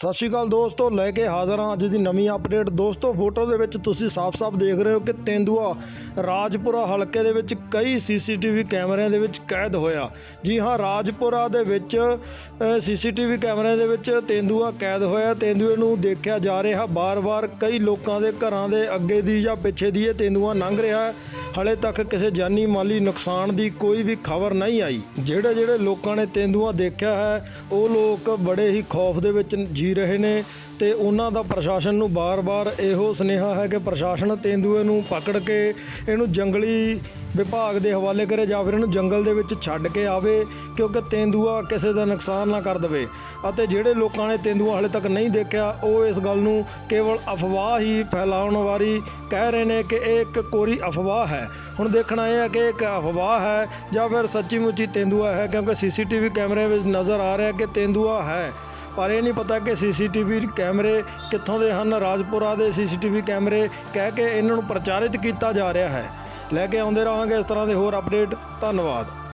ਸਤਿ ਸ਼੍ਰੀ ਅਕਾਲ ਦੋਸਤੋ, ਲੈ ਕੇ ਹਾਜ਼ਰ ਹਾਂ ਅੱਜ ਦੀ ਨਵੀਂ ਅਪਡੇਟ ਦੋਸਤੋ, ਫੋਟੋ ਦੇ ਵਿੱਚ ਤੁਸੀਂ ਸਾਫ਼-ਸਾਫ਼ ਦੇਖ ਰਹੇ ਹੋ ਕਿ ਤੇਂਦੂਆ ਰਾਜਪੁਰਾ ਹਲਕੇ ਦੇ ਵਿੱਚ ਕਈ ਸੀਸੀਟੀਵੀ ਕੈਮਰਿਆਂ ਦੇ ਵਿੱਚ ਕੈਦ ਹੋਇਆ। ਜੀ ਹਾਂ, ਰਾਜਪੁਰਾ ਦੇ ਵਿੱਚ ਸੀਸੀਟੀਵੀ ਕੈਮਰਿਆਂ ਦੇ ਵਿੱਚ ਤੇਂਦੂਆ ਕੈਦ ਹੋਇਆ। ਤੇਂਦੂਏ ਨੂੰ ਦੇਖਿਆ ਜਾ ਰਿਹਾ, ਬਾਰ-ਬਾਰ ਕਈ ਲੋਕਾਂ ਦੇ ਘਰਾਂ ਦੇ ਅੱਗੇ ਦੀ ਜਾਂ ਪਿੱਛੇ ਦੀ ਇਹ ਤੇਂਦੂਆ ਲੰਘ ਰਿਹਾ ਹੈ। ਹਲੇ ਤੱਕ ਕਿਸੇ ਜਾਨੀ ਮਾਲੀ ਨੁਕਸਾਨ ਦੀ ਕੋਈ ਵੀ ਖਬਰ ਨਹੀਂ ਆਈ। ਜਿਹੜੇ ਜਿਹੜੇ ਲੋਕਾਂ ਨੇ ਤੇਂਦੂਆ ਦੇਖਿਆ ਹੈ, ਉਹ ਲੋਕ ਬੜੇ ਹੀ ਖੌਫ ਦੇ ਵਿੱਚ ਜੀ ਰਹੇ ਨੇ ਤੇ ਉਹਨਾਂ ਦਾ ਪ੍ਰਸ਼ਾਸਨ ਨੂੰ ਬਾਰ-ਬਾਰ ਇਹੋ ਸੁਨੇਹਾ ਹੈ ਕਿ ਪ੍ਰਸ਼ਾਸਨ ਤੇਂਦੂਏ ਨੂੰ ਪਕੜ ਕੇ ਇਹਨੂੰ ਜੰਗਲੀ ਵਿਭਾਗ ਦੇ ਹਵਾਲੇ ਕਰੇ ਜਾਂ ਫਿਰ ਇਹਨੂੰ ਜੰਗਲ ਦੇ ਵਿੱਚ ਛੱਡ ਕੇ ਆਵੇ, ਕਿਉਂਕਿ ਤੇਂਦੂਆ ਕਿਸੇ ਦਾ ਨੁਕਸਾਨ ਨਾ ਕਰ ਦਵੇ। ਅਤੇ ਜਿਹੜੇ ਲੋਕਾਂ ਨੇ ਤੇਂਦੂਆ ਹਾਲੇ ਤੱਕ ਨਹੀਂ ਦੇਖਿਆ, ਉਹ ਇਸ ਗੱਲ ਨੂੰ ਕੇਵਲ ਅਫਵਾਹ ਹੀ ਫੈਲਾਉਣ ਵਾਲੀ ਕਹਿ ਰਹੇ ਨੇ ਕਿ ਇਹ ਇੱਕ ਕੋਰੀ ਅਫਵਾਹ ਹੈ। ਹੁਣ ਦੇਖਣਾ ਇਹ ਹੈ ਕਿ ਇੱਕ ਅਫਵਾਹ ਹੈ ਜਾਂ ਫਿਰ ਸੱਚੀ ਮੁੱਚੀ ਤੇਂਦੂਆ ਹੈ, ਕਿਉਂਕਿ ਸੀਸੀਟੀਵੀ ਕੈਮਰੇ ਵਿੱਚ ਨਜ਼ਰ ਆ ਰਿਹਾ ਕਿ ਤੇਂਦੂਆ ਹੈ। ਪਰ ਇਹ ਨਹੀਂ ਪਤਾ ਕਿ ਸੀਸੀਟੀਵੀ ਕੈਮਰੇ ਕਿੱਥੋਂ ਦੇ ਹਨ। ਰਾਜਪੁਰਾ ਦੇ ਸੀਸੀਟੀਵੀ ਕੈਮਰੇ ਕਹਿ ਕੇ ਇਹਨਾਂ ਨੂੰ ਪ੍ਰਚਾਰਿਤ ਕੀਤਾ ਜਾ ਰਿਹਾ ਹੈ। ਲੈ ਕੇ ਆਉਂਦੇ ਰਹਾਂਗੇ ਇਸ ਤਰ੍ਹਾਂ ਦੇ ਹੋਰ ਅਪਡੇਟ। ਧੰਨਵਾਦ।